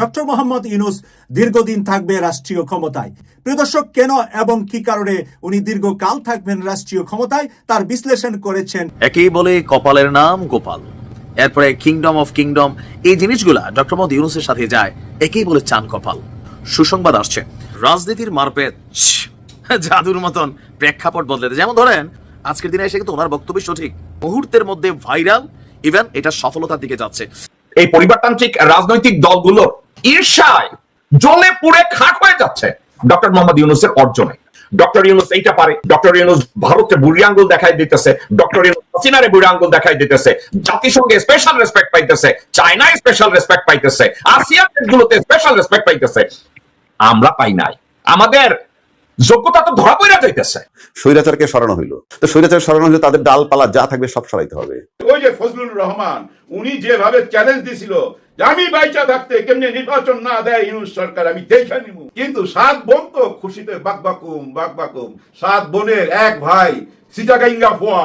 Doctor Mohammad Yunus দীর্ঘদিন থাকবে রাষ্ট্রীয় ক্ষমতায়। প্রিয় দর্শক কেন এবং কি কারণে উনি দীর্ঘকাল থাকবেন রাষ্ট্রীয় ক্ষমতায় তার বিশ্লেষণ করেছেন একেই বলে কপালের নাম গোপাল। এরপরে কিংডম অফ কিংডম এই জিনিসগুলা ডক্টর মোহাম্মদ ইউনুসের সাথে যায় একেই বলে চান কপাল। সুসংবাদ আসছে। রাজনীতির মারপেট জাদুর মতন প্রেক্ষাপট বদলে যেমন ধরেন আজকের দিনে এসে কিন্তু ওনার বক্তব্য সঠিক। মুহূর্তের মধ্যে ভাইরাল ইভেন এটা সফলতার দিকে যাচ্ছে। এই পরিবারতান্ত্রিক রাজনৈতিক দলগুলো ঈর্ষায় পুড়ে খাক হয়ে যাচ্ছে ডক্টর মোহাম্মদ ইউনুসের অর্জনে। ডক্টর ইউনুস এইটা পারে, ডক্টর ইউনুস বুড়ি আঙ্গুল দেখাই দিতেছে, ডক্টর ইউনুস হাসিনারে বুড়ি আঙ্গুল দেখাই দিতেছে, জাতিসংঘে স্পেশাল রেসপেক্ট পাইতেছে, চায়নায় স্পেশাল রেসপেক্ট পাইতেছে আসিয়ান দেশগুলোতে স্পেশাল রেসপেক্ট পাইতেছে। আমরা পাই নাই। আমাদের যোগ্যতা তো ধরা পড়া যাইতেছে। স্বৈরাচারকে সরানো হইল। তো স্বৈরাচার সরানো হলে তাদের ডালপালা যা থাকবে সব সরাইতে হবে। ওই যে ফজলুর রহমান উনি যেভাবে চ্যালেঞ্জ দিছিল আমি বাইচা থাকতে কেমনে নির্বাচন না দেয় ইউনুস সরকার আমি দেখে নিব। কিন্তু সাত বোন তো খুশিতে বাকবাকুম বাকবাকুম সাত বোনের এক ভাই সিটাগাইঙ্গা ফোয়া।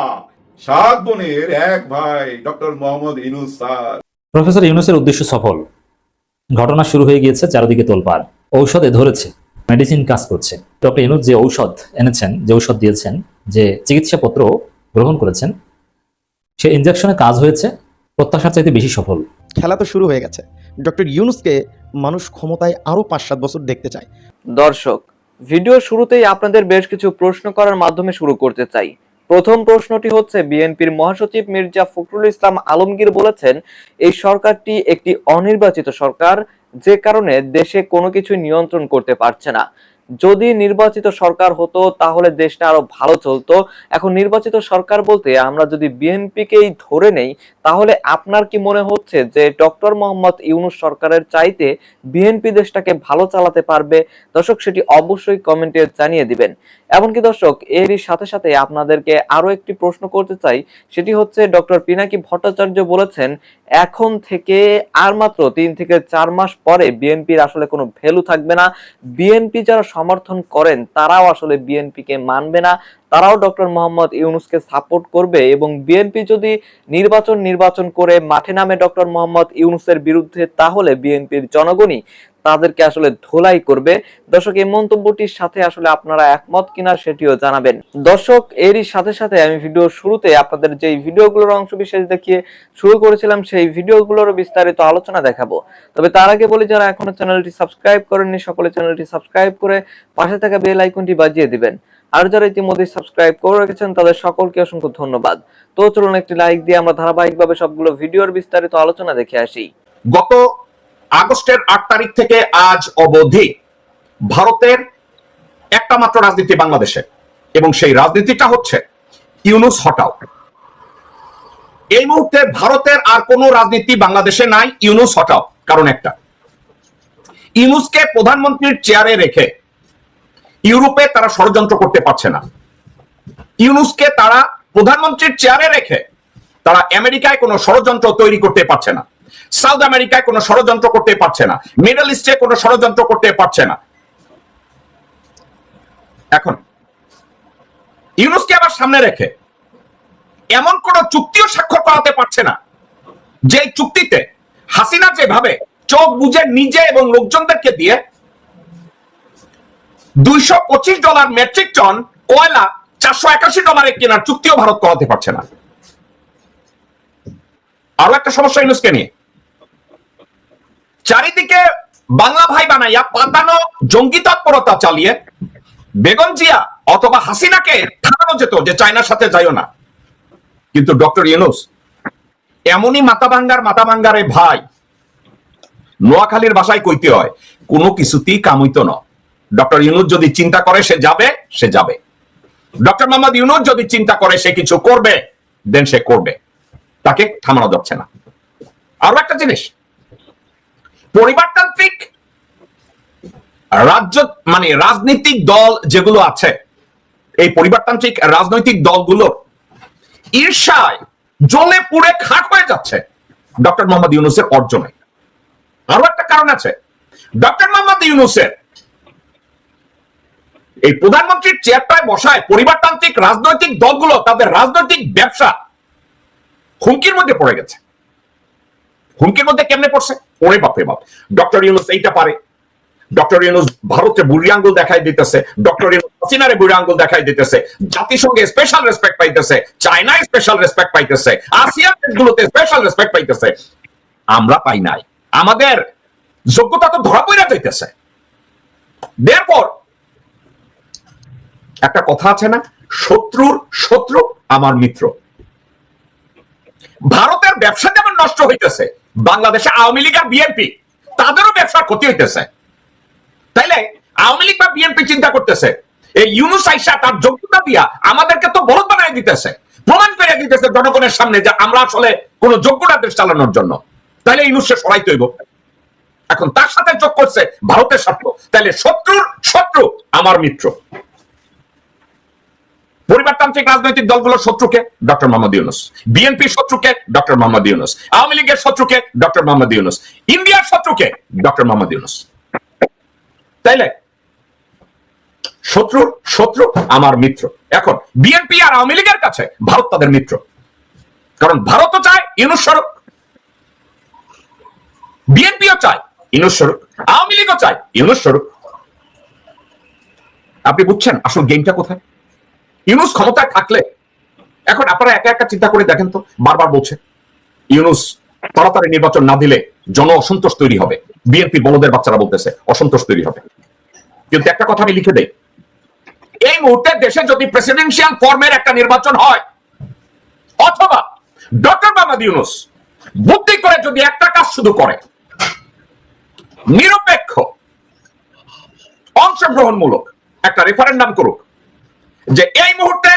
সাত বোনের এক ভাই doctor Mohammad Yunus sir. Professor ইউনুসের উদ্দেশ্য সফল। ঘটনা শুরু হয়ে গিয়েছে চারিদিকে তোলপাড়। ঔষধে ধরেছে। মেডিসিন কাজ করছে। ডক্টর ইউনুস যে ঔষধ এনেছেন যে ঔষধ দিয়েছেন যে চিকিৎসাপত্র গ্রহণ করেছেন সে ইনজেকশনে কাজ হয়েছে প্রত্যাশার চাইতে বেশি সফল। খেলা তো শুরু হয়ে গেছে। ডক্টর ইউনুসকে মানুষ ক্ষমতায় আরও পাঁচ সাত বছর দেখতে চায়। দর্শক ভিডিও শুরুতেই আপনাদের বেশ কিছু প্রশ্ন করার মাধ্যমে শুরু করতে চাই। প্রথম প্রশ্নটি হচ্ছে বিএনপির মহাসচিব মির্জা ফখরুল ইসলাম আলমগীর বলেছেন এই সরকারটি একটি অনির্বাচিত সরকার যে কারণে দেশে কোনো কিছু নিয়ন্ত্রণ করতে পারছে না। যদি নির্বাচিত সরকার হতো, তাহলে দেশটা আরও ভালো চলতো। এখন নির্বাচিত সরকার বলতে আমরা যদি বিএনপিকেই ধরে নেই, তাহলে আপনার কি মনে হচ্ছে যে ডক্টর মোহাম্মদ ইউনুস সরকারের চাইতে বিএনপি দেশটাকে ভালো চালাতে পারবে? দর্শক, সেটি অবশ্যই কমেন্টে জানিয়ে দিবেন। এমনকি দর্শক, এরই সাথে সাথে আপনাদেরকে আরও একটি প্রশ্ন করতে চাই। সেটি হচ্ছে, ডক্টর পিনাকি ভট্টাচার্য বলেছেন, এখন থেকে আর মাত্র তিন থেকে চার মাস পরে বিএনপির আসলে কোনো ভ্যালু থাকবে না। বিএনপি যারা সমর্থন করেন, তারাও আসলে বিএনপিকে মানবে না। তারাও ডক্টর মোহাম্মদ ইউনুসকে সাপোর্ট করবে এবং বিএনপি যদি নির্বাচন নির্বাচন করে মাঠে নামে ডক্টর মোহাম্মদ ইউনুসের বিরুদ্ধে, তাহলে বিএনপির জনগণই তাদেরকে আসলে ধোলাই করবে। দর্শক, এই মন্তব্যটির সাথে আসলে আপনারা একমত কিনা সেটিও জানাবেন। দর্শক, এরই সাথে সাথে আমি ভিডিও শুরুতে আপনাদের যে ভিডিওগুলোর অংশ বিশেষ দেখিয়ে শুরু করেছিলার সেই ভিডিওগুলোর বিস্তারিত আলোচনা দেখাবো। তবে তার আগে বলি, যারা এখনও চ্যানেলটি সাবস্ক্রাইব করেননি, সকলে চ্যানেলটি সাবস্ক্রাইব করে পাশে থাকা বেল আইকনটি বাজিয়ে দিবেন। আর যারা ইতিমধ্যে সাবস্ক্রাইব করে রেখেছেন, তাদের সকলকে অসংখ্য ধন্যবাদ। তো চলুন একটি লাইক দিয়ে আমরা ধারাবাহিকভাবে সবগুলো ভিডিওর বিস্তারিত আলোচনা দেখে আসি। গত আগস্টের আট তারিখ থেকে আজ অবধি ভারতের একটা মাত্র রাজনীতি বাংলাদেশে। এবং সেই রাজনীতিটা হচ্ছে ইউনুস হটাও। এই মুহূর্তে ভারতের আর কোনো রাজনীতি বাংলাদেশে নাই, ইউনুস হটাও, কারণ একটা। ইউনুসকে প্রধানমন্ত্রীর চেয়ারে রেখে ইউরোপে তারা ষড়যন্ত্র করতে পারছে না। ইউনুসকে তারা প্রধানমন্ত্রীর চেয়ারে রেখে তারা আমেরিকায় কোনো ষড়যন্ত্র তৈরি করতে পারছে না। সাউথ আমেরিকায় কোনো ষড়যন্ত্র করতে পারছে না। মিডল ইস্টে কোনো ষড়যন্ত্র করতে পারছে না। এখন, ইউনুসকে আবার সামনে রেখে এমন কোন চুক্তিও স্বাক্ষর করাতে পারছে না, যে চুক্তিতে হাসিনা যেভাবে চোখ বুঝে নিজে এবং লোকজনদেরকে দিয়ে দুইশো পঁচিশ ডলার মেট্রিক টন কয়লা চারশো একাশি ডলারে কেনার চুক্তিও ভারত করাতে পারছে না। আরও একটা সমস্যা ইউনুসকে নিয়ে। চারিদিকে বাংলা ভাই বানাইয়া পাতানো জঙ্গি তৎপরতা চালিয়ে বেগম জিয়া অথবা হাসিনাকে থামানো যেত যে চায়নার সাথে যাইও না। কিন্তু ডক্টর ইউনুস, এমনই মাথা ভাঙ্গার ভাই, নোয়াখালীর ভাষায় কইতে হয়, কোনো কিছুতেই কামইত না। ডক্টর ইউনুস যদি চিন্তা করে সে যাবে সে যাবে। ডক্টর মোহাম্মদ ইউনুস যদি চিন্তা করে সে কিছু করবে দেন সে করবে। তাকে থামানো যাচ্ছে না। আরও একটা জিনিস পরিবারতান্ত্রিক রাজ্য মানে রাজনৈতিক দল যেগুলো আছে, এই পরিবারতান্ত্রিক রাজনৈতিক দলগুলো ঈর্ষায় জ্বলে পুড়ে খাট হয়ে যাচ্ছে ডক্টর মোহাম্মদ ইউনুসের অর্জনে। আরও একটা কারণ আছে, ডক্টর মোহাম্মদ ইউনুসের এই প্রধানমন্ত্রীর চেয়ারটায় বসায় পরিবারতান্ত্রিক রাজনৈতিক দলগুলো তাদের রাজনৈতিক ব্যবসা হুমকির মধ্যে পড়ে গেছে। হুমকির মধ্যে কেমনে পড়ছে? ওরে বাপরে বাপ। ডক্টর ইউনুস এইটা পারে। ডক্টর ইউনুস ভারতে বুড়ি আঙ্গুল দেখাই দিতেছে। ডক্টর ইউনুস হাসিনারে বুড়ি আঙ্গুল দেখাই দিতেছে। জাতিসংঘে স্পেশাল রেসপেক্ট পাইতেছে। চায়নায় স্পেশাল রেসপেক্ট পাইতেছে। আসিয়ান দেশগুলোতে স্পেশাল রেসপেক্ট পাইতেছে। আমরা পাই নাই। আমাদের যোগ্যতা তো ধরা পড়ে যাইতেছে। দেরপর একটা কথা আছে না? শত্রুর শত্রু আমার মিত্র। ভারতের ব্যবসা যেমন নষ্ট হইতেছে বাংলাদেশে আওয়ামী লীগ আর বিএনপি তাদেরও ব্যবসার ক্ষতি হইতেছে। তাইলে আওয়ামী লীগ বা বিএনপি চিন্তা করতেছে, এই ইউনুস আইসা তার যোগ্যতা দিয়া আমাদেরকে তো বড় বানাই দিতেছে, প্রমাণ করে দিতেছে জনগণের সামনে যে আমরা আসলে কোন যোগ্যতা দেশ চালানোর জন্য। তাইলে ইউনুসকে সরাইতে হইব। এখন তার সাথে যোগ করছে ভারতের স্বার্থ তাহলে শত্রুর শত্রু আমার মিত্র। পরিবারতান্ত্রিক রাজনৈতিক দলগুলোর শত্রুকে ডক্টর মোহাম্মদ ইউনুস। বিএনপির শত্রুকে ডক্টর মোহাম্মদ ইউনুস। আওয়ামী লীগের শত্রুকে ডক্টর মোহাম্মদ ইউনুস। ইন্ডিয়ার শত্রুকে ডক্টর মোহাম্মদ ইউনুস। তাইলে, শত্রুর শত্রু আমার মিত্র। এখন, বিএনপি আর আওয়ামী লীগের কাছে ভারত তাদের মিত্র। কারণ ভারতও চায় ইউনুস স্বরূপ। বিএনপিও চায় ইউনুস স্বরূপ। আওয়ামী লীগও চায় ইউনুস স্বরূপ। আপনি বুঝছেন আসল গেমটা কোথায়? ইউনুস ক্ষমতায় থাকলে, এখন আপনারা একা একা চিন্তা করে দেখেন তো, বারবার বলছে, ইউনুস তাড়াতাড়ি নির্বাচন না দিলে জন অসন্তোষ তৈরি হবে। বিএনপি বলদের বাচ্চারা বলতেছে, অসন্তোষ তৈরি হবে। কিন্তু একটা কথা আমি লিখে দেই, এই মুহূর্তে দেশে যদি প্রেসিডেন্সিয়াল ফর্মের একটা নির্বাচন হয়, অথবা ডক্টর মোহাম্মদ ইউনুস বুদ্ধি করে যদি একটা কাজ শুধু করে, নিরপেক্ষ, অংশগ্রহণমূলক একটা রেফারেন্ডাম করুক যে এই মুহূর্তে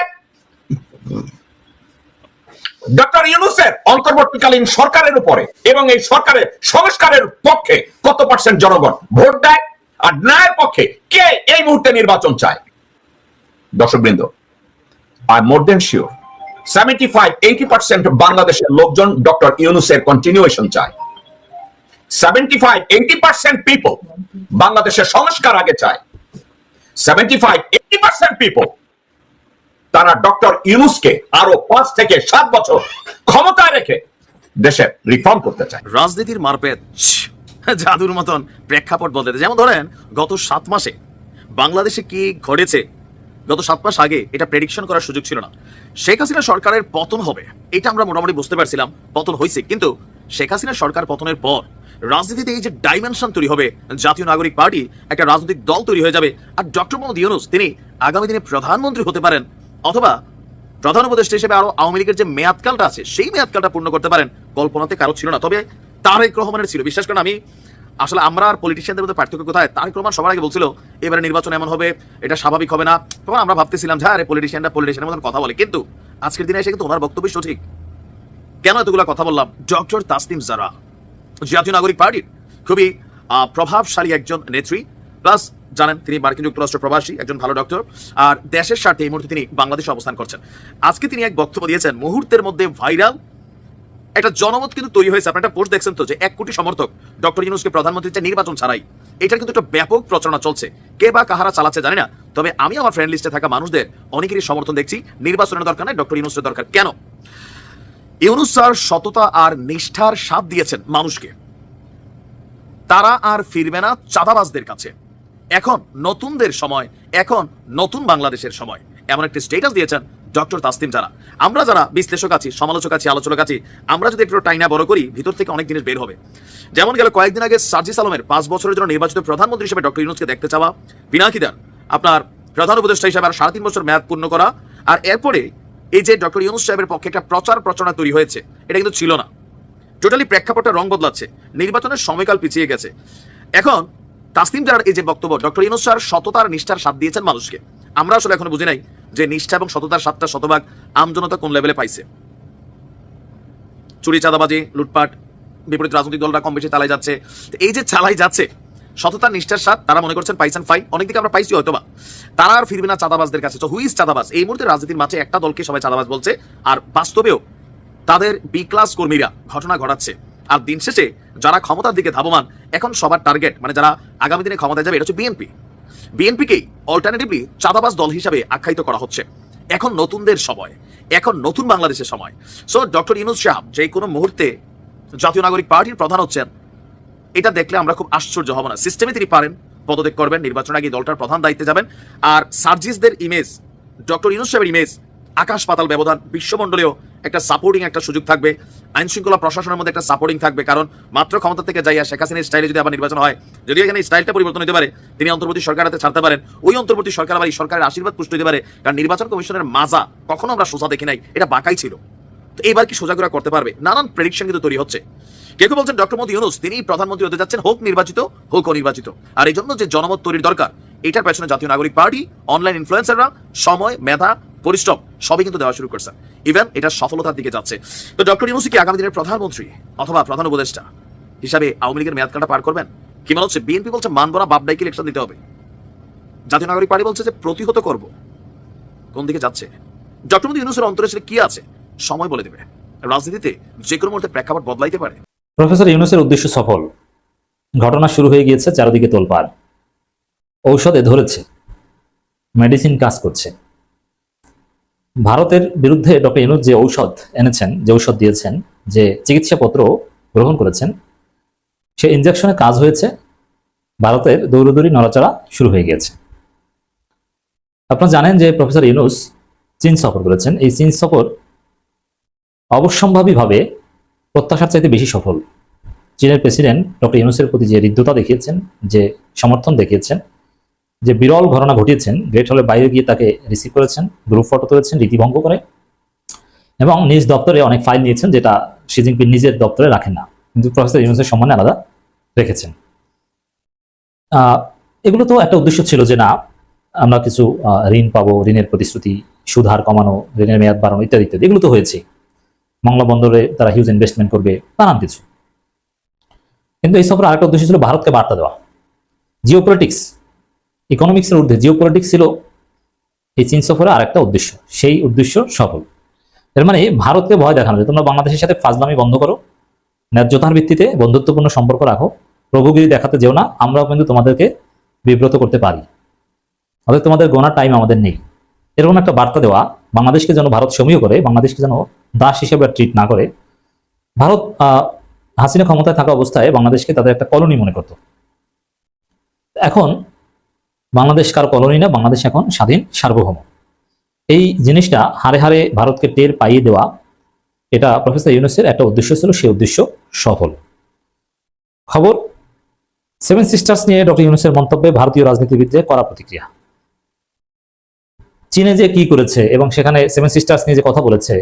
ডক্টর ইউনুসের অন্তর্বর্তীকালীন সরকারের উপরে এবং এই সরকারের সংস্কারের পক্ষে কত পার্সেন্ট জনগণ ভোট দেয় আর ন্যায়ের পক্ষে কে এই মুহূর্তে নির্বাচন চায়? দর্শকবৃন্দ I more than sure seventy five eighty percent বাংলাদেশের লোকজন ডক্টর ইউনুসের কন্টিনিউয়েশন চায়। Seventy five eighty percent people বাংলাদেশের সংস্কার আগে চায়। Seventy five eighty percent people তারা ডক্টর ইউনুসকে আরও পাঁচ থেকে সাত বছর ক্ষমতায় রেখে দেশের রিফর্ম করতে চায়। রাজনীতির মারপেট, জাদুর মতন প্রেক্ষাপট বদলেছে যেমন ধরেন, গত সাত মাসে বাংলাদেশে কি ঘটেছে? গত সাত মাস আগে এটা প্রেডিকশন করার সুযোগ ছিল না। শেখ হাসিনা সরকারের পতন হবে, এটা আমরা মোটামুটি বুঝতে পারছিলাম, পতন হয়েছে কিন্তু শেখ হাসিনা সরকার পতনের পর রাজনীতিতে এই যে ডাইমেনশন তৈরি হবে, জাতীয় নাগরিক পার্টি, একটা রাজনৈতিক দল তৈরি হয়ে যাবে, আর ডক্টর মোহাম্মদ ইউনুস, তিনি আগামী দিনে প্রধানমন্ত্রী হতে পারেন অথবা প্রধান উপদেষ্টা হিসেবে আরও আওয়ামী লীগের যে মেয়াদকালটা আছে, সেই মেয়াদকালটা পূর্ণ করতে পারেন, কল্পনাতে কারও ছিল না। তবে তারেক রহমানের ছিল। বিশ্বাস করেন আমি, আসলে আমরা আর পলিটিশিয়ানদের মধ্যে পার্থক্য কোথায়? তারেক রহমান সবার আগে বলছিল, এবারে নির্বাচন এমন হবে, এটা স্বাভাবিক হবে না। তখন আমরা ভাবতেছিলাম যে, আরে পলিটিশিয়ানরা পলিটিশিয়ানের মতন কথা বলে। কিন্তু আজকের দিনে এসে কিন্তু ওনার বক্তব্য সঠিক। কেন এতগুলো কথা বললাম? ডক্টর তাসনিম জারা, জাতীয় নাগরিক পার্টির খুবই প্রভাবশালী একজন নেত্রী। প্লাস জানেন তিনি মার্কিন যুক্তরাষ্ট্র প্রবাসী, একজন ভালো ডক্টর আর দেশের স্বার্থে এই মুহূর্তে তিনি বাংলাদেশে অবস্থান করছেন। আজকে তিনি এক বক্তব্য দিয়েছেন, মুহূর্তের মধ্যে ভাইরাল একটা জনমত কিন্তু তৈরি হয়েছে। আপনার একটা পোস্ট দেখছেন তো যে এক কোটি সমর্থক ডক্টর ইউনুসকে প্রধানমন্ত্রী চায় নির্বাচন ছাড়াই। এটার কিন্তু একটা ব্যাপক প্রচারণা চলছে। কে বা কাহারা চালাচ্ছে জানি না। তবে আমি আমার ফ্রেন্ড লিস্টে থাকা মানুষদের অনেকেরই সমর্থন দেখছি। নির্বাচনের দরকার নাই, ডক্টর ইউনুসের দরকার। কেন? ইউনুস স্যার সততা আর নিষ্ঠার সাথ দিয়েছেন মানুষকে। তারা আর ফিরবে না চাঁদাবাজদের কাছে। এখন নতুনদের সময়, এখন নতুন বাংলাদেশের সময়। এমন একটি স্টেটাস দিয়েছেন ডক্টর তাসতিম যারা আমরা যারা বিশ্লেষক আছি, সমালোচক আছি, আলোচক আছি, আমরা যদি একটু টাইনা বড় করি, ভিতর থেকে অনেক জিনিস বের হবে। যেমন গেল কয়েকদিন আগে সার্জিস আলমের পাঁচ বছরের জন্য নির্বাচিত প্রধানমন্ত্রী হিসেবে ডক্টর ইউনুসকে দেখতে চাওয়া পিনাকিদার আপনার প্রধান উপদেষ্টা হিসেবে আর সাড়ে তিন বছর মেয়াদ পূর্ণ করা। আর এরপরে এই যে ডক্টর ইউনুস সাহেবের পক্ষে একটা প্রচার প্রচারণা তৈরি হয়েছে, এটা কিন্তু ছিল না। টোটালি প্রেক্ষাপটটা রং বদলাচ্ছে। নির্বাচনের সময়কাল পিছিয়ে গেছে। এখন তাসলিম জারার এই যে বক্তব্য, ডক্টর ইউনুস স্যার সততার নিষ্ঠার সাথ দিয়েছেন মানুষকে। আমরা আসলে এখনও বুঝি নাই যে নিষ্ঠা এবং সততার সাতটা শতভাগ আমজনতা কোন লেভেলে পাইছে। চুরি, চাঁদাবাজি, লুটপাট, বিপরীত রাজনৈতিক দলরা কম বেশি চালাই যাচ্ছে এই যে চালাই যাচ্ছে, সততার নিষ্ঠার সাথ তারা মনে করছেন পাইছেন ফাইন অনেক দিকে আমরা পাইছি হয়তো বা তারা আর ফিরবে না চাঁদাবাজদের কাছে। তো হুইজ চাঁদাবাজ? এই মুহূর্তে রাজনীতির মাঝে একটা দলকে সবাই চাঁদাবাজ বলছে। আর বাস্তবেও তাদের বি ক্লাস কর্মীরা ঘটনা ঘটাচ্ছে। আর দিন শেষে যারা ক্ষমতার দিকে ধাবমান, এখন সবার টার্গেট মানে যারা আগামী দিনে ক্ষমতায় যাবে, এটা হচ্ছে বিএনপি বিএনপিকেই অল্টারনেটিভলি চাঁদাবাজ দল হিসাবে আখ্যায়িত করা হচ্ছে। এখন নতুনদের সময়, এখন নতুন বাংলাদেশের সময়। সো ডক্টর ইনুজ সাহেব যে কোনো মুহূর্তে জাতীয় নাগরিক পার্টির প্রধান হচ্ছেন, এটা দেখলে আমরা খুব আশ্চর্য হব না। সিস্টেমে তিনি পারেন, পদত্যাগ করবেন, নির্বাচন আগে দলটার প্রধান দায়িত্বে যাবেন। আর সার্জিসদের ইমেজ ডক্টর ইউনুস সাহেবের ইমেজ আকাশ পাতাল ব্যবধান বিশ্বমণ্ডলীয় একটা সাপোর্টিং একটা সুযোগ থাকবে। আইন শৃঙ্খলা প্রশাসনের মধ্যে একটা সাপোর্টিং থাকবে, কারণ মাত্র ক্ষমতা থেকে যাইয়া শেখ হাসিনার স্টাইলে যদি আবার নির্বাচন হয় যদি এখানে স্টাইলটা পরিবর্তন হতে পারে, তিনি অন্তর্বর্তী সরকার হাতে ছাড়তে পারেন, ওই অন্তর্বর্তী সরকার আবার এই সরকারের আশীর্বাদ পুষ্ট হতে পারে, কারণ নির্বাচন কমিশনের মাজা কখনো আমরা সোজা দেখি নাই, এটা বাঁকাই ছিল। তো এবার কি সোজাগুরা করতে পারবে? নানান প্রেডিকশন কিন্তু তৈরি হচ্ছে। কেউ কেউ বলছেন, ডক্টর মোদী ইউনুস, তিনি প্রধানমন্ত্রী হতে যাচ্ছেন, হোক নির্বাচিত, হোক অনির্বাচিত। আর এই জন্য যে জনমত তৈরির দরকার, এটার পেছনে জাতীয় নাগরিক পার্টি অনলাইন ইনফ্লুয়েন্সাররা সময়, মেধা পরিশ্রম, সবই কিন্তু দেওয়া শুরু করছে। ইভেন এটা সফলতার দিকে যাচ্ছে। তো ডক্টর ইউনুস কি আগামী দিনের প্রধানমন্ত্রী অথবা প্রধান উপদেষ্টা হিসাবে আওয়ামী লীগের মেয়াদ কাটা পার করবেন? কি মনে হচ্ছে? বিএনপি বলছে মানবো না, বাপডাইকে ইলেকশন দিতে হবে। জাতীয় নাগরিক পার্টি বলছে যে প্রতিহত করব। কোন দিকে যাচ্ছে? ডক্টর মোদী ইউনুসের অন্তরে কি আছে? সময় বলে দেবে। রাজনীতিতে যে কোনো মুহূর্তে প্রেক্ষাপট বদলাইতে পারে। প্রফেসর ইউনুসের উদ্দেশ্য সফল। ঘটনা শুরু হয়ে গিয়েছে চারদিকে তোলপাড়। ঔষধে ধরেছে। মেডিসিন কাজ করছে। ভারতের বিরুদ্ধে ডক্টর ইউনুস যে ঔষধ এনেছেন, যে ঔষধ দিয়েছেন, যে চিকিৎসাপত্র গ্রহণ করেছেন, সে ইনজেকশনে কাজ হয়েছে। ভারতের দৌড়দৌড়ি নড়াচড়া শুরু হয়ে গিয়েছে। আপনারা জানেন যে প্রফেসর ইউনুস চীন সফর করেছেন। এই চীন সফর অবশ্যম্ভাবীভাবে প্রত্যাশার চাইতে বেশি সফল। চীনের প্রেসিডেন্ট ডক্টর ইউনুসের প্রতি যে হৃদ্যতা দেখিয়েছেন, যে সমর্থন দেখিয়েছেন যে বিরল ঘটনা ঘটিয়েছেন গ্রেট হলের বাইরে গিয়ে তাকে রিসিভ করেছেন গ্রুপ ফটো তুলেছেন রীতিভঙ্গ করে, এবং নিজ দপ্তরে অনেক ফাইল নিয়েছেন যেটা শি জিনপিং নিজের দপ্তরে রাখেন না, কিন্তু প্রফেসর ইউনুসের সম্মানে আলাদা রেখেছেন। এগুলো তো একটা উদ্দেশ্য ছিল যে না, আমরা কিছু ঋণ পাবো, ঋণের প্রতিশ্রুতি সুদ হার কমানো, ঋণের মেয়াদ বাড়ানো ইত্যাদি ইত্যাদি, এগুলো তো হয়েছে। মংলা বন্দরে তারা হিউজ ইনভেস্টমেন্ট করবে, নানান কিছু। কিন্তু এই সফরে আরেকটা উদ্দেশ্য ছিল ভারতকে বার্তা দেওয়া। জিও পলিটিক্স ইকোনমিক্সের ঊর্ধ্বে জিও ছিল এই চীন সফরে আরেকটা উদ্দেশ্য, সেই উদ্দেশ্য সফল। এর মানে ভারতকে ভয় দেখানো, যে তোমরা বাংলাদেশের সাথে ফাজলামি বন্ধ করো, ন্যায্যতার ভিত্তিতে বন্ধুত্বপূর্ণ সম্পর্ক রাখো প্রভুগিরি দেখাতে যেও না, আমরাও কিন্তু তোমাদেরকে বিব্রত করতে পারি। অর্থাৎ তোমাদের গোনার টাইম আমাদের নেই। এরকম একটা বার্তা দেওয়া, বাংলাদেশকে যেন ভারত সমীহ করে, বাংলাদেশকে যেন দাস হিসেবে ট্রিট না করে, ভারত হাসিনা ক্ষমতায় থাকা অবস্থায় বাংলাদেশকে তাদের একটা কলোনি মনে করত। এখন বাংলাদেশ কার কলোনি না, বাংলাদেশ এখন স্বাধীন, সার্বভৌম। এই জিনিসটা হারে হারে ভারতকে টের পাইয়ে দেওয়া, এটা প্রফেসর ইউনুসের একটা উদ্দেশ্য ছিল, সেই উদ্দেশ্য সফল। খবর সেভেন সিস্টার্স নিয়ে ডক্টর ইউনুসের মন্তব্যে ভারতীয় রাজনীতিবিদদের করা প্রতিক্রিয়া। চীনে যে কি করেছে এবং সেখানে সেভেন সিস্টার্স নিয়ে যে কথা বলেছে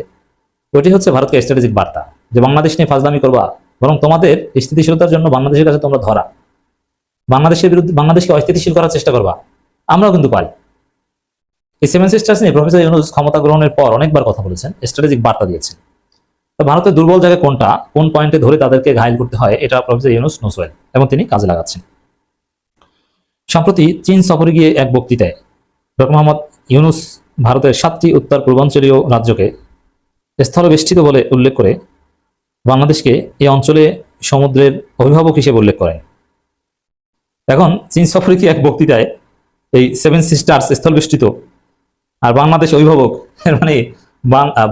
ওইটি হচ্ছে ভারতকে স্ট্র্যাটেজিক বার্তা। যে বাংলাদেশ নিয়ে ফাজলামি করবা, বরং তোমাদের স্থিতিশীলতার জন্য বাংলাদেশের কাছে তোমরা ধরা। বাংলাদেশের বিরুদ্ধে বাংলাদেশকে অস্থিতিশীল করার চেষ্টা করবা। আমরাও কিন্তু পারি। এই সেভেন সিস্টার্স নিয়ে প্রফেসর ইউনুস ক্ষমতা গ্রহণের পর অনেকবার কথা বলেছেন স্ট্র্যাটেজিক বার্তা দিয়েছেন। তো ভারতের দুর্বল জায়গা কোনটা? কোন পয়েন্টে ধরে তাদেরকে ঘায়ল করতে হয়? এটা প্রফেসর ইউনুস নোসওয়েল এবং তিনি কাজে লাগাচ্ছেন। সম্প্রতি চীন সফরে গিয়ে এক বক্তৃতায় ডক্টর মোহাম্মদ ইউনুস ভারতের সাতটি উত্তর পূর্বাঞ্চলীয় রাজ্যকে স্থলবেষ্টিত বলে উল্লেখ করে বাংলাদেশকে এই অঞ্চলে সমুদ্রের অভিভাবক হিসেবে উল্লেখ করেন। এখন চীন সফরে কি এক বক্তৃতায় এই সেভেন সিস্টার্স স্থলবেষ্টিত আর বাংলাদেশ অভিভাবক মানে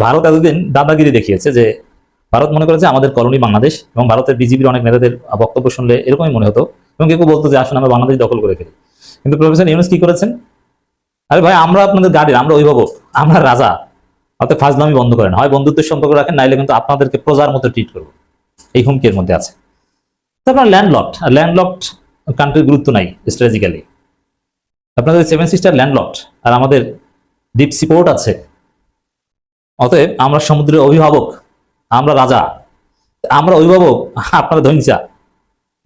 ভারত এতদিন দাদাগিরি দেখিয়েছে যে ভারত মনে করেছে আমাদের কলোনি বাংলাদেশ এবং ভারতের বিজেপির অনেক নেতাদের বক্তব্য শুনলে এরকমই মনে হতো এবং কেউ বলতো যে, আসুন, আমরা বাংলাদেশ দখল করে ফেলি। কিন্তু প্রফেসর ইউনুস কি করেছেন? আরে ভাই, আমরা আপনাদের গাড়ির আমরা অভিভাবক, আমরা রাজা। অর্থাৎ ফাজলামি বন্ধ করেন। হয় বন্ধুত্বের সম্পর্ক রাখেন, নাইলে কিন্তু আপনাদেরকে প্রজার মতো ট্রিট করব। এই হুমকির মধ্যে আছে। তারপর ল্যান্ডলকড ল্যান্ডলকড কান্ট্রির গুরুত্ব নাই স্ট্র্যাটেজিক্যালি আপনাদের সেভেন সিস্টার ল্যান্ডলকড আর আমাদের ডিপ সিপোর্ট আছে। অতএব আমরা সমুদ্রের অভিভাবক, আমরা রাজা। আমরা অভিভাবক, আপনারা ধৈঞ্চা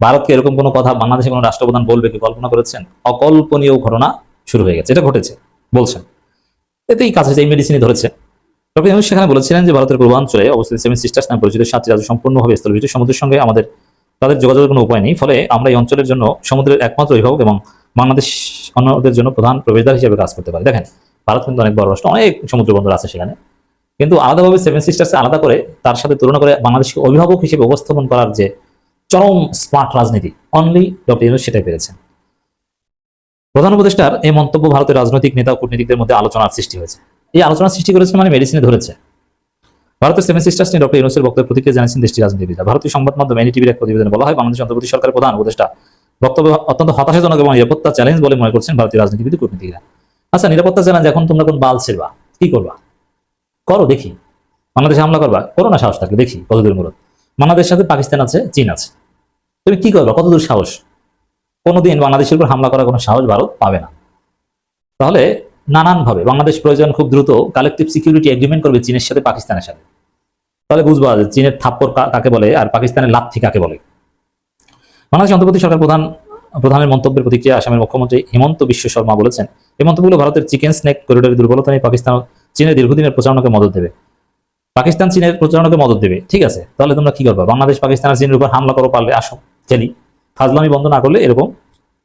ভারতকে এরকম কোনো কথা বাংলাদেশে কোনো রাষ্ট্রপ্রধান বলবে কি, কল্পনা করেছেন? অকল্পনীয় ঘটনা শুরু হয়ে গেছে, এটা ঘটেছে, বলছেন। এতেই কাছে এই মেডিসিনই ধরেছে সেখানে বলেছিলেন যে, ভারতের পূর্বাঞ্চলে অবস্থিত সেভেন সিস্টার্স নামে পরিচিত সাতটি রাজ্য সম্পূর্ণভাবে স্থলভিত্তিক সমুদ্রের সঙ্গে আমাদের তাদের যোগাযোগের কোনো উপায় নেই। ফলে আমরা এই অঞ্চলের জন্য সমুদ্রের একমাত্র অভিভাবক এবং বাংলাদেশ অন্যদের জন্য প্রধান প্রবেশদ্বার হিসেবে কাজ করতে পারে। দেখেন, ভারত কিন্তু অনেক বড় রাষ্ট্র, অনেক সমুদ্র বন্দর আছে সেখানে। কিন্তু আলাদাভাবে সেভেন সিস্টার্স আলাদা করে তার সাথে তুলনা করে বাংলাদেশকে অভিভাবক হিসেবে উপস্থাপন করার যে চরম স্মার্ট রাজনীতি অনলি ডক্টর ইউনুস সেটাই পেরেছেন। প্রধান উপদেষ্টার এই মন্তব্য ভারতের রাজনৈতিক নেতা ও কূটনীতিকদের মধ্যে আলোচনার সৃষ্টি হয়েছে। এই আলোচনার সৃষ্টি করেছে মানে মেডিসিনে ধরেছে। ভারতের সেভেন সিস্টার্স নিয়ে ডক্টর ইউনুসের বক্তব্য প্রতিক্রিয়া জানিয়েছেন দেশটির রাজনীতিবিদরা। ভারতীয় সংবাদ মাধ্যম এনটিভির এক প্রতিবেদনে বলা হয়, বাংলাদেশ অন্তর্বর্তী সরকারের প্রধান উপদেষ্টা। বক্তব্য অত্যন্ত হতাশাজনক এবং নিরাপত্তা চ্যালেঞ্জ বলে মনে করছেন ভারতীয় রাজনীতিবিদ কূটনীতিকরা। আচ্ছা নিরাপত্তা চ্যালেঞ্জ এখন তোমরা কোন বাল ছেড়বা, কি করবা? করো, দেখি। বাংলাদেশে হামলা করবা, করো না সাহস থাকলে, দেখি কতদূর মূলত। বাংলাদেশের সাথে পাকিস্তান আছে, চীন আছে। তুমি কি করবা? কতদূর সাহস? কোনোদিন বাংলাদেশের উপর হামলা করার কোনো সাহস ভারত পাবে না। তাহলে নানানভাবে। বাংলাদেশ প্রয়োজন খুব দ্রুত কালেকটিভ সিকিউরিটি এগ্রিমেন্ট করবে চীনের সাথে, পাকিস্তানের সাথে। তাহলে বুঝবা যে চীনের থাপ্পর কাকে বলে আর পাকিস্তানের লাথি কাকে বলে। বাংলাদেশ অন্তর্বর্তী সরকার প্রধান, প্রধানের মন্তব্যের প্রতিক্রিয়া আসামের মুখ্যমন্ত্রী হেমন্ত বিশ্ব শর্মা বলেছেন। এই মন্তব্যগুলো ভারতের চিকেন স্নেক করিডোরের দুর্বলতা নিয়ে পাকিস্তান চীনের দীর্ঘদিনের প্রচারণাকে মদত দেবে। পাকিস্তান চীনের প্রচারণাকে মদত দেবে, ঠিক আছে? তাহলে তোমরা কি করবে? বাংলাদেশ পাকিস্তান আর চীনের উপর হামলা করো পারলে আসো খেলি ফাজলামি বন্ধ না করলে এরকম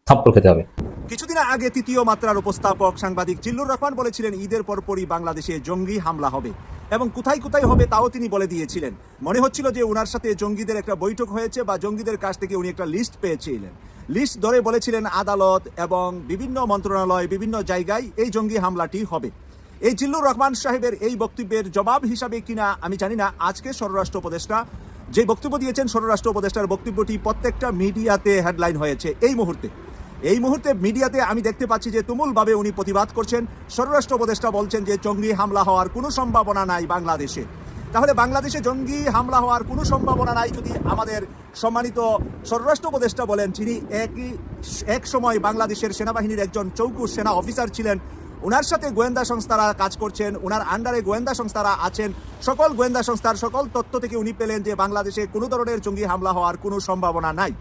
থাপ্পড় খেতে হবে। কিছুদিন আগে তৃতীয় মাত্রার উপস্থাপক সাংবাদিক জিল্লুর রহমান বলেছিলেন, ঈদের পরপরই বাংলাদেশে জঙ্গি হামলা হবে। এবং কোথায় কোথায় হবে তাও তিনি বলে দিয়েছিলেন। মনে হচ্ছিল যে ওনার সাথে জঙ্গিদের একটা বৈঠক হয়েছে বা জঙ্গিদের কাছ থেকে উনি একটা লিস্ট পেয়েছিলেন। লিস্ট ধরে বলেছিলেন আদালত এবং বিভিন্ন মন্ত্রণালয় বিভিন্ন জায়গায় এই জঙ্গি হামলাটি হবে। এই জিল্লুর রহমান সাহেবের এই বক্তব্যের জবাব হিসাবে কিনা আমি জানি না। আজকে স্বরাষ্ট্র উপদেষ্টা যে বক্তব্য দিয়েছেন, স্বরাষ্ট্র উপদেষ্টার বক্তব্যটি প্রত্যেকটা মিডিয়াতে হেডলাইন হয়েছে এই মুহূর্তে। এই মুহূর্তে মিডিয়াতে আমি দেখতে পাচ্ছি যে তুমুলভাবে উনি প্রতিবাদ করছেন। স্বরাষ্ট্র উপদেষ্টা বলছেন যে জঙ্গি হামলা হওয়ার কোনো সম্ভাবনা নাই বাংলাদেশে। তাহলে বাংলাদেশে জঙ্গি হামলা হওয়ার কোনো সম্ভাবনা নাই যদি আমাদের সম্মানিত স্বরাষ্ট্র উপদেষ্টা বলেন, যিনি একই, এক সময় বাংলাদেশের সেনাবাহিনীর একজন চৌকু সেনা অফিসার ছিলেন ওনার সাথে গোয়েন্দা সংস্থারা কাজ করছেন ওনার আন্ডারে গোয়েন্দা সংস্থারা আছেন, সকল গোয়েন্দা সংস্থার সকল তথ্য থেকে উনি পেলেন যে বাংলাদেশে কোনো ধরনের জঙ্গি হামলা হওয়ার কোনো সম্ভাবনা নাই।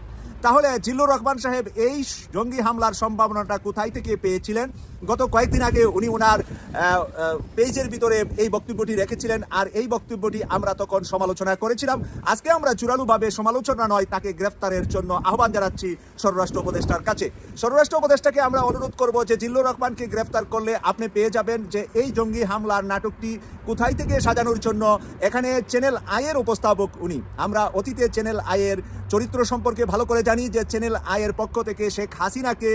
তাহলে জিল্লুর রহমান সাহেব এই জঙ্গি হামলার সম্ভাবনাটা কোথায় থেকে পেয়েছিলেন? গত কয়েকদিন আগে উনি ওনার পেজের ভিতরে এই বক্তব্যটি রেখেছিলেন আর এই বক্তব্যটি আমরা তখন সমালোচনা করেছিলাম। আজকে আমরা জোরালোভাবে সমালোচনা নয়, তাকে গ্রেফতারের জন্য আহ্বান জানাচ্ছি স্বরাষ্ট্র উপদেষ্টার কাছে। স্বরাষ্ট্র উপদেষ্টাকে আমরা অনুরোধ করব যে জিল্লুর রহমানকে গ্রেফতার করলে আপনি পেয়ে যাবেন যে এই জঙ্গি হামলার নাটকটি কোথায় থেকে সাজানোর জন্য। এখানে চ্যানেল আয়ের উপস্থাপক উনি। আমরা অতীতে চ্যানেল আয়ের চরিত্র সম্পর্কে ভালো করে জানি যে চ্যানেল আয়ের পক্ষ থেকে শেখ হাসিনাকে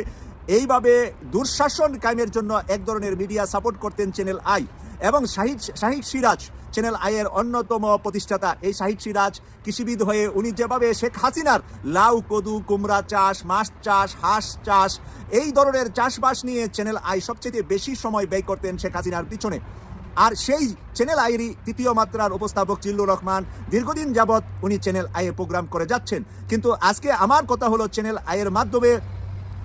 এইভাবে দুঃশাসন কায়েমের জন্য এক ধরনের মিডিয়া সাপোর্ট করতেন চ্যানেল আই এবং শাহিদ শাহিদ সিরাজ চ্যানেল আইয়ের অন্যতম প্রতিষ্ঠাতা। এই শাহিদ সিরাজ কৃষিবিদ হয়ে উনি যেভাবে শেখ হাসিনার লাউ, কদু, কুমড়া চাষ, মাছ চাষ, হাঁস চাষ, এই ধরনের চাষবাস নিয়ে চ্যানেল আই সবচেয়ে বেশি সময় ব্যয় করতেন শেখ হাসিনার পিছনে। আর সেই চ্যানেল আইয়েরই তৃতীয় মাত্রার উপস্থাপক জিল্লুর রহমান দীর্ঘদিন যাবৎ উনি চ্যানেল আইয়ে প্রোগ্রাম করে যাচ্ছেন। কিন্তু আজকে আমার কথা হলো চ্যানেল আইয়ের মাধ্যমে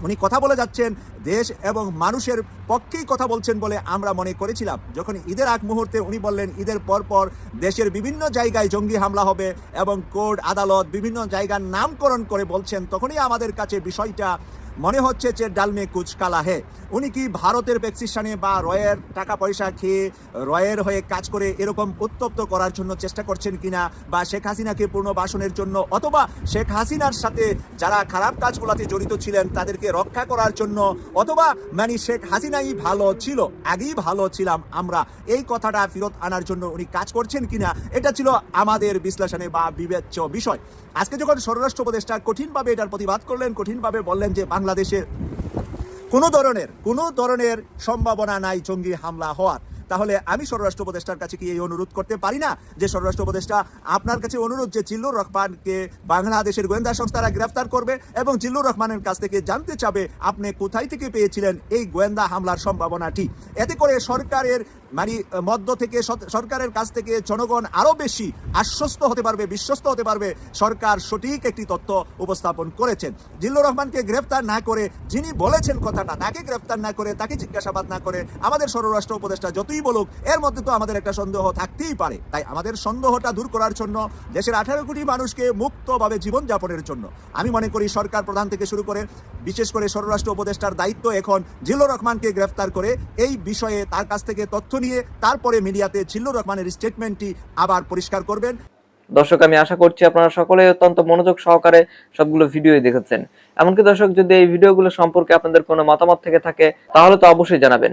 উনি কথা বলে যাচ্ছেন, দেশ এবং মানুষের পক্ষেই কথা বলছেন বলে আমরা মনে করেছিলাম। যখন ঈদের আগ মুহূর্তে উনি বললেন, ঈদের পর পর দেশের বিভিন্ন জায়গায় জঙ্গি হামলা হবে এবং কোর্ট আদালত বিভিন্ন জায়গার নামকরণ করে বলছেন, তখনই আমাদের কাছে বিষয়টা মনে হচ্ছে যে ডালমে কুচ কালা হে। উনি কি ভারতের প্রেসক্রিপশনে বা রয়ের টাকা পয়সা খেয়ে রয়ের হয়ে কাজ করে এরকম উত্তপ্ত করার জন্য চেষ্টা করছেন কিনা বা শেখ হাসিনাকে পুনর্বাসনের জন্য অথবা শেখ হাসিনার সাথে যারা খারাপ কাজগুলোতে জড়িত ছিলেন তাদেরকে রক্ষা করার জন্য অথবা মানে শেখ হাসিনাই ভালো ছিল, আগেই ভালো ছিলাম আমরা, এই কথাটা ফেরত আনার জন্য উনি কাজ করছেন কিনা এটা ছিল আমাদের বিশ্লেষণে বা বিবেচ্য বিষয়। আজকে যখন স্বরাষ্ট্র উপদেষ্টা কঠিনভাবে এটার প্রতিবাদ করলেন, কঠিনভাবে বললেন যে বাংলাদেশে কোনো ধরনের কোনো ধরনের সম্ভাবনা নাই জঙ্গি হামলা হওয়ার। তাহলে আমি স্বরাষ্ট্র উপদেষ্টার কাছে কি এই অনুরোধ করতে পারি না? যে স্বরাষ্ট্র উপদেষ্টা আপনার কাছে অনুরোধ যে জিল্লুর রহমানকে বাংলাদেশের গোয়েন্দা সংস্থারা গ্রেফতার করবে এবং জিল্লুর রহমানের কাছ থেকে জানতে চাবে আপনি কোথায় থেকে পেয়েছিলেন এই গোয়েন্দা হামলার সম্ভাবনাটি। এতে করে সরকারের মানে মধ্য থেকে সরকারের কাছ থেকে জনগণ আরও বেশি আশ্বস্ত হতে পারবে, বিশ্বস্ত হতে পারবে। সরকার সঠিক একটি তথ্য উপস্থাপন করেছেন। জিল্লুর রহমানকে গ্রেফতার না করে যিনি বলেছেন কথাটা, তাকে গ্রেফতার না করে, তাকে জিজ্ঞাসাবাদ না করে আমাদের স্বরাষ্ট্র উপদেষ্টা যতই বলুক, এর মধ্যে তো আমাদের একটা সন্দেহ থাকতেই পারে। তাই আমাদের সন্দেহটা দূর করার জন্য দেশের আঠারো কোটি মানুষকে মুক্তভাবে জীবনযাপনের জন্য আমি মনে করি সরকার প্রধান থেকে শুরু করে, বিশেষ করে স্বরাষ্ট্র উপদেষ্টার দায়িত্ব এখন জিল্লুর রহমানকে গ্রেফতার করে এই বিষয়ে তার কাছ থেকে তথ্য নিয়ে তারপরে মিডিয়াতে জিল্লুর রহমানের স্টেটমেন্টটি আবার পরিষ্কার করবেন। দর্শক, আমি আশা করছি আপনারা সকলে অত্যন্ত মনোযোগ সহকারে সবগুলো ভিডিও দেখেছেন। এমনকি দর্শক, যদি এই ভিডিওগুলো সম্পর্কে আপনাদের কোনো মতামত থেকে থাকে, তাহলে তো অবশ্যই জানাবেন।